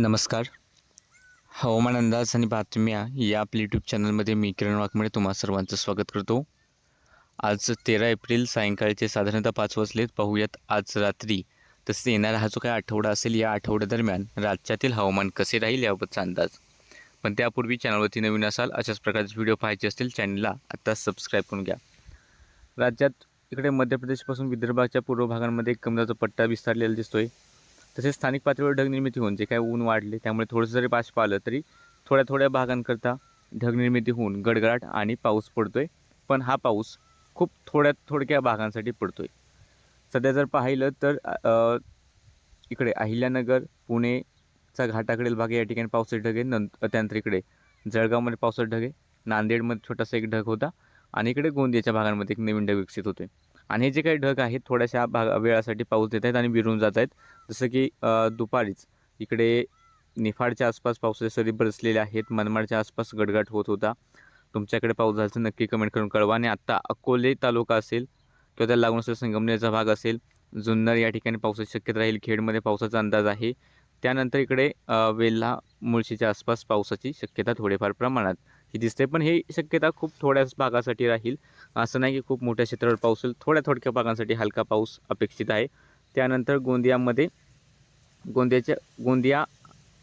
नमस्कार. हवामान अंदाज आणि बातम्या या आपल्या यूट्यूब चॅनलमध्ये मी किरण वाघमळे तुम्हा सर्वांचं स्वागत करतो. आज तेरा एप्रिल सायंकाळचे साधारणतः पाच वाजलेत. पाहूयात आज रात्री तसेच येणारा हा जो काही आठवडा असेल या आठवड्यादरम्यान राज्यातील हवामान कसे राहील याबाबतचा अंदाज. पण त्यापूर्वी चॅनलवरती नवीन असाल अशाच प्रकारचे व्हिडिओ पाहायचे असतील चॅनलला आत्ता सबस्क्राईब करून घ्या. राज्यात इकडे मध्य प्रदेशपासून विदर्भाच्या पूर्व भागांमध्ये एक कमदाचा पट्टा विस्तारलेला दिसतोय. तसेच स्थानिक पातळीवर ढग निर्मिती होऊन जे काय ऊन वाढले त्यामुळे थोडंसं जरी बाष्प आलं तरी थोड्या थोड्या भागांकरता ढग निर्मिती होऊन गडगडाट आणि पाऊस पडतो आहे पण हा पाऊस खूप थोड्या थोडक्या भागांसाठी पडतो आहे सध्या जर पाहिलं तर इकडे अहिल्यानगर पुणेचा घाटाकडील भाग या ठिकाणी पावसाचे ढग आहे नंतर त्यानंतर इकडे जळगावमध्ये पावसाचे ढग आहे नांदेडमध्ये छोटासा एक ढग होता. आणि इकडे गोंदियाच्या भागांमध्ये एक नवीन ढग विकसित होते आणि हे जे काही ढग आहेत थोड्याशा भाग वेळासाठी पाऊस देत आहेत आणि विरून जात आहेत. जसं की दुपारीच इकडे निफाडच्या आसपास पावसाचे सरी बरसलेले आहेत. मनमाडच्या आसपास गडगड होत होता. तुमच्याकडे पाऊस झाल्याचं नक्की कमेंट करून कळवा. आणि आत्ता अकोले तालुका असेल किंवा त्याला लागून असलेला संगमनेरचा भाग असेल जुन्नर या ठिकाणी पावसाची शक्यता राहील. खेडमध्ये पावसाचा अंदाज आहे. त्यानंतर इकडे वेल्हा मुळशीच्या आसपास पावसाची शक्यता थोडेफार प्रमाणात. ही दिसते पण ही शक्यता खूप थोड्याच भागासाठी राहील. असं नाही की खूप मोठ्या क्षेत्रावर पाऊस होईल. थोड्या थोडक्या भागांसाठी हलका पाऊस अपेक्षित आहे. त्यानंतर गोंदियामध्ये गोंदियाच्या गोंदिया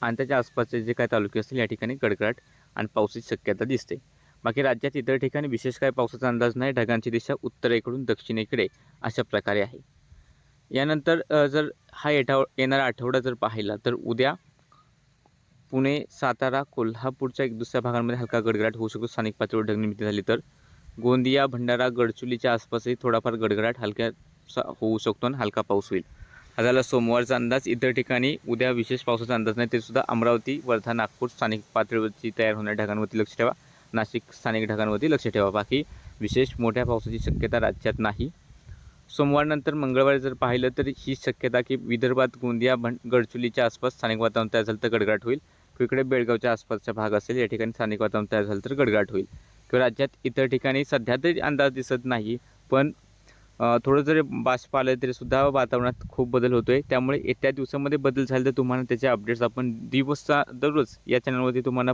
आणि त्याच्या आसपासचे जे काही तालुके असतील या ठिकाणी कडकडाट आणि पावसाची शक्यता दिसते. बाकी राज्यात इतर ठिकाणी विशेष काय पावसाचा अंदाज नाही. ढगांची दिशा उत्तरेकडून दक्षिणेकडे अशा प्रकारे आहे. यानंतर जर हा येठा येणारा आठवडा जर पाहिला तर उद्या पुणे सातारा कोल्हापूरच्या एक दुसऱ्या भागांमध्ये हलका गडगडाट होऊ शकतो. स्थानिक पातळीवर ढगनिर्मिती झाली तर. गोंदिया भंडारा गडचुलीच्या आसपासही थोडाफार गडगडाट हलक्या सा- होऊ शकतो आणि हलका पाऊस होईल. हा झाला सोमवारचा अंदाज इतर ठिकाणी उद्या विशेष पावसाचा अंदाज नाही ते सुद्धा अमरावती वर्धा नागपूर स्थानिक पातळीवरती तयार होणाऱ्या ढगांवरती लक्ष ठेवा. नाशिक स्थानिक ढगांवरती लक्ष ठेवा. बाकी विशेष मोठ्या पावसाची शक्यता राज्यात नाही. सोमवारनंतर मंगळवारी जर पाहिलं तर ही शक्यता की विदर्भात गोंदिया भं गडचुलीच्या आसपास स्थानिक वातावरण तयार झालं तर गडगडाट होईल. इकडे बेळगावच्या आसपासचा भाग असेल या ठिकाणी स्थानिक वातावरण तयार झालं तर गडगडाट होईल. किंवा राज्यात इतर ठिकाणी सध्या तरी अंदाज दिसत नाही पण थोडं जरी बाष्प आलं तरी सुद्धा वातावरणात खूप बदल होतो आहे त्यामुळे येत्या दिवसामध्ये बदल झाले तर तुम्हाला त्याचे अपडेट्स आपण दिवसचा दररोज या चॅनलवरती तुम्हाला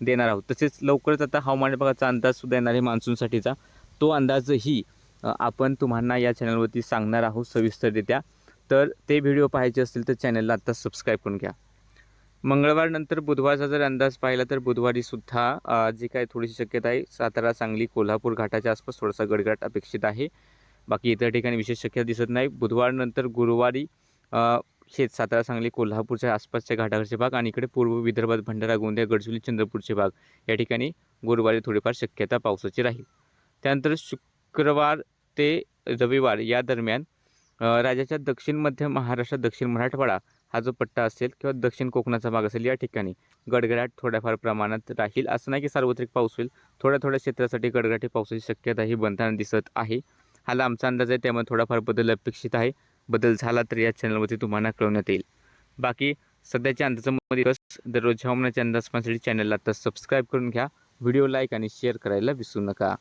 देणार आहोत. तसेच लवकरच आता हवामान विभागाचा अंदाजसुद्धा येणार आहे मान्सूनसाठीचा. तो अंदाजही आपण तुम्हाला या चॅनलवरती सांगणार आहोत सविस्तररित्या. तर ते व्हिडिओ पाहायचे असतील तर चॅनलला आत्ता सबस्क्राईब करून घ्या. मंगळवारनंतर बुधवारचा जर अंदाज पाहिला तर बुधवारी सुद्धा जी काय थोडीशी शक्यता आहे सातारा सांगली कोल्हापूर घाटाच्या आसपास थोडासा गडगडाट अपेक्षित आहे. बाकी इतर ठिकाणी विशेष शक्यता दिसत नाही. बुधवारनंतर गुरुवारी शेत सातारा सांगली कोल्हापूरच्या आसपासच्या घाटावरचे भाग आणि इकडे पूर्व विदर्भात भंडारा गोंदिया गडचिरोली चंद्रपूरचे भाग या ठिकाणी गुरुवारी थोडीफार शक्यता पावसाची राहील. त्यानंतर शुक्रवार ते रविवार या दरम्यान राज्याच्या दक्षिण मध्य महाराष्ट्रात दक्षिण मराठवाडा हा जो पट्टा असेल किंवा दक्षिण कोकणाचा भाग असेल या ठिकाणी गडगडाट थोड्याफार प्रमाणात राहील. असं नाही की सार्वत्रिक पाऊस होईल. थोड्या थोड्या क्षेत्रासाठी गडगडाटी पावसाची शक्यता ही बनताना दिसत आहे. हा लांबचा अंदाज आहे त्यामुळे थोडाफार बदल अपेक्षित आहे. बदल झाला तर या चॅनलवरती तुम्हाला कळवण्यात येईल. बाकी सध्याच्या अंदाजामध्ये बस दररोज हवामानाच्या अंदाज पाहण्यासाठी चॅनलला आता सबस्क्राईब करून घ्या. व्हिडिओ लाईक आणि शेअर करायला विसरू नका.